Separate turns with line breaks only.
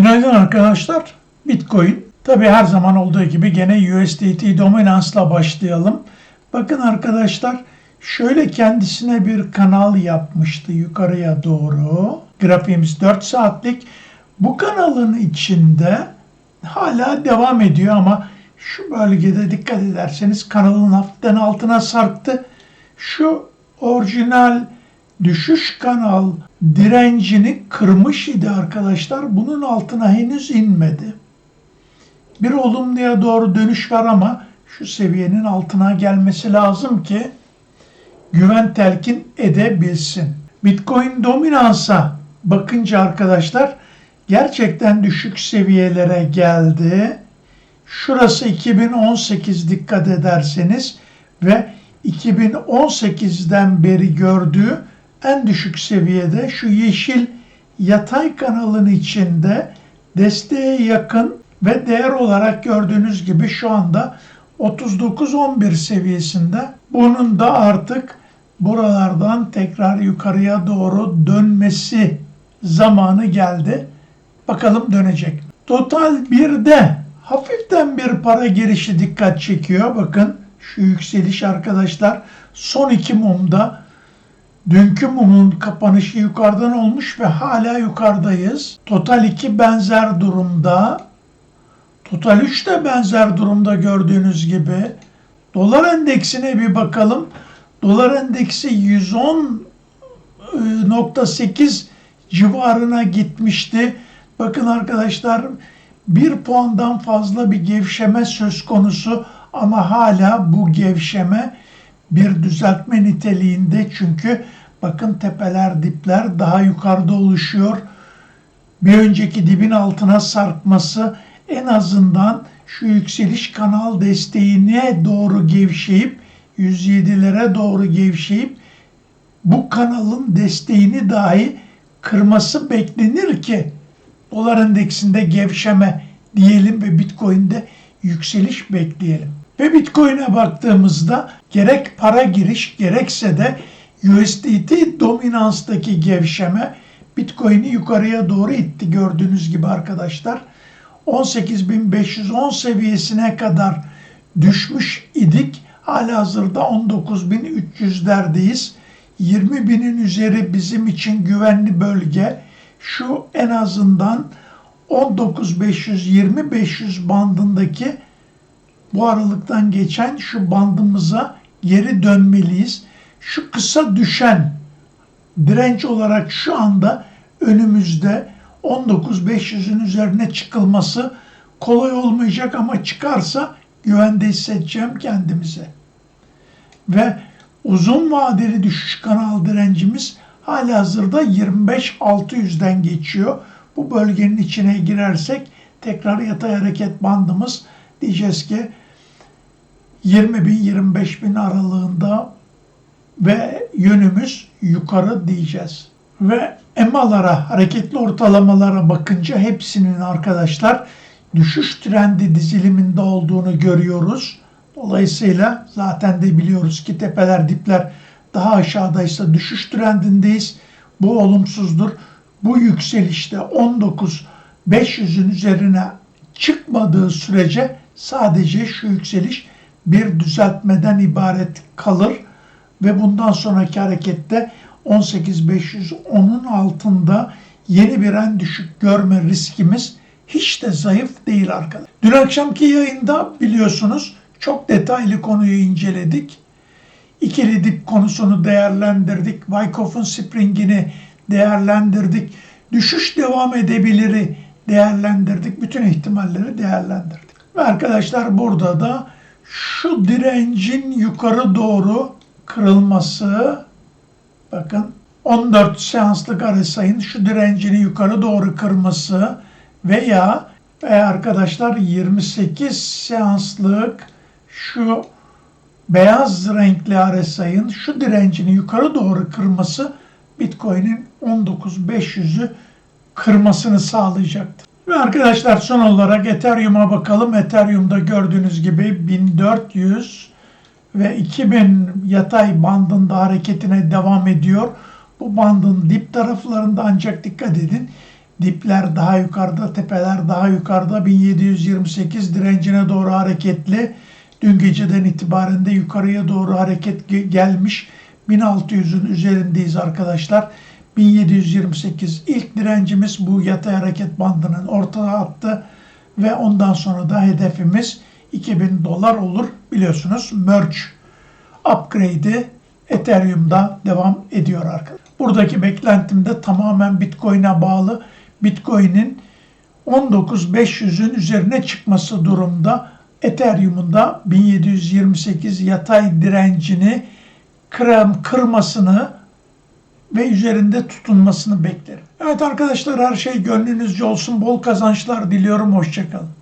Günaydın arkadaşlar. Bitcoin. Tabi her zaman olduğu gibi gene USDT dominansla başlayalım. Bakın arkadaşlar şöyle kendisine bir kanal yapmıştı yukarıya doğru. Grafiğimiz 4 saatlik. Bu kanalın içinde hala devam ediyor ama şu bölgede dikkat ederseniz kanalın hafiften altına sarktı. Şu orijinal düşüş kanal direncini kırmış idi arkadaşlar. Bunun altına henüz inmedi. Bir olumluya doğru dönüş var ama şu seviyenin altına gelmesi lazım ki güven telkin edebilsin. Bitcoin dominansa bakınca arkadaşlar gerçekten düşük seviyelere geldi. Şurası 2018 dikkat ederseniz ve 2018'den beri gördüğü en düşük seviyede şu yeşil yatay kanalın içinde desteğe yakın ve değer olarak gördüğünüz gibi şu anda 39-11 seviyesinde. Bunun da artık buralardan tekrar yukarıya doğru dönmesi zamanı geldi. Bakalım dönecek. mi? Total 1'de hafiften bir para girişi dikkat çekiyor. Bakın şu yükseliş arkadaşlar son iki mumda Dünkü mumun kapanışı yukarıdan olmuş ve hala yukarıdayız. Total 2 benzer durumda. Total 3 de benzer durumda gördüğünüz gibi. Dolar endeksine bir bakalım. Dolar endeksi 110.8 civarına gitmişti. Bakın arkadaşlar bir puandan fazla bir gevşeme söz konusu ama hala bu gevşeme bir düzeltme niteliğinde çünkü bakın tepeler dipler daha yukarıda oluşuyor. Bir önceki dibin altına sarkması en azından şu yükseliş kanal desteğine doğru gevşeyip 107'lere doğru gevşeyip bu kanalın desteğini dahi kırması beklenir ki dolar endeksinde gevşeme diyelim ve bitcoin'de yükseliş bekleyelim. Ve Bitcoin'e baktığımızda gerek para giriş gerekse de USDT dominanstaki gevşeme Bitcoin'i yukarıya doğru itti gördüğünüz gibi arkadaşlar. 18.510 seviyesine kadar düşmüş idik. Halihazırda 19.300'lerdeyiz. 20.000'in üzeri bizim için güvenli bölge. Şu en azından 19.500-20.500 bandındaki bu aralıktan geçen şu bandımıza geri dönmeliyiz. Şu kısa düşen direnç olarak şu anda önümüzde 19.500'ün üzerine çıkılması kolay olmayacak ama çıkarsa güvende hissedeceğim kendimize. Ve uzun vadeli düşüş kanal direncimiz hala hazırda 25.600'den geçiyor. Bu bölgenin içine girersek tekrar yatay hareket bandımız diyeceğiz ki 20 bin 25 bin aralığında ve yönümüz yukarı diyeceğiz. Ve EMA'lara, hareketli ortalamalara bakınca hepsinin arkadaşlar düşüş trendi diziliminde olduğunu görüyoruz. Dolayısıyla zaten de biliyoruz ki tepeler dipler daha aşağıdaysa düşüş trendindeyiz. Bu olumsuzdur. Bu yükselişte 19 500'ün üzerine çıkmadığı sürece sadece şu yükseliş bir düzeltmeden ibaret kalır ve bundan sonraki harekette 18.510'un altında yeni bir en düşük görme riskimiz hiç de zayıf değil arkadaşlar. Dün akşamki yayında biliyorsunuz çok detaylı konuyu inceledik. İkili dip konusunu değerlendirdik. Wyckoff'un springini değerlendirdik. Düşüş devam edebiliri değerlendirdik. Bütün ihtimalleri değerlendirdik. Ve arkadaşlar burada da şu direncin yukarı doğru kırılması bakın 14 seanslık RSI'nin şu direncini yukarı doğru kırması veya veya arkadaşlar 28 seanslık şu beyaz renkli RSI'nin şu direncini yukarı doğru kırması Bitcoin'in 19.500'ü kırmasını sağlayacaktır. Ve arkadaşlar son olarak Ethereum'a bakalım. Ethereum'da gördüğünüz gibi 1400 ve 2000 yatay bandında hareketine devam ediyor. Bu bandın dip taraflarında ancak dikkat edin Dipler daha yukarıda, tepeler daha yukarıda. 1728 direncine doğru hareketli. Dün geceden itibaren de yukarıya doğru hareket ge- gelmiş. 1600'ün üzerindeyiz arkadaşlar. 1728 ilk direncimiz bu yatay hareket bandının ortaya attı ve ondan sonra da hedefimiz 2000 dolar olur biliyorsunuz. Merge upgrade'i Ethereum'da devam ediyor arkadaşlar. Buradaki beklentim de tamamen Bitcoin'e bağlı. Bitcoin'in 19500'ün üzerine çıkması durumda Ethereum'un da 1728 yatay direncini kıram, kırmasını ve üzerinde tutunmasını beklerim. Evet arkadaşlar her şey gönlünüzce olsun. Bol kazançlar diliyorum. Hoşçakalın.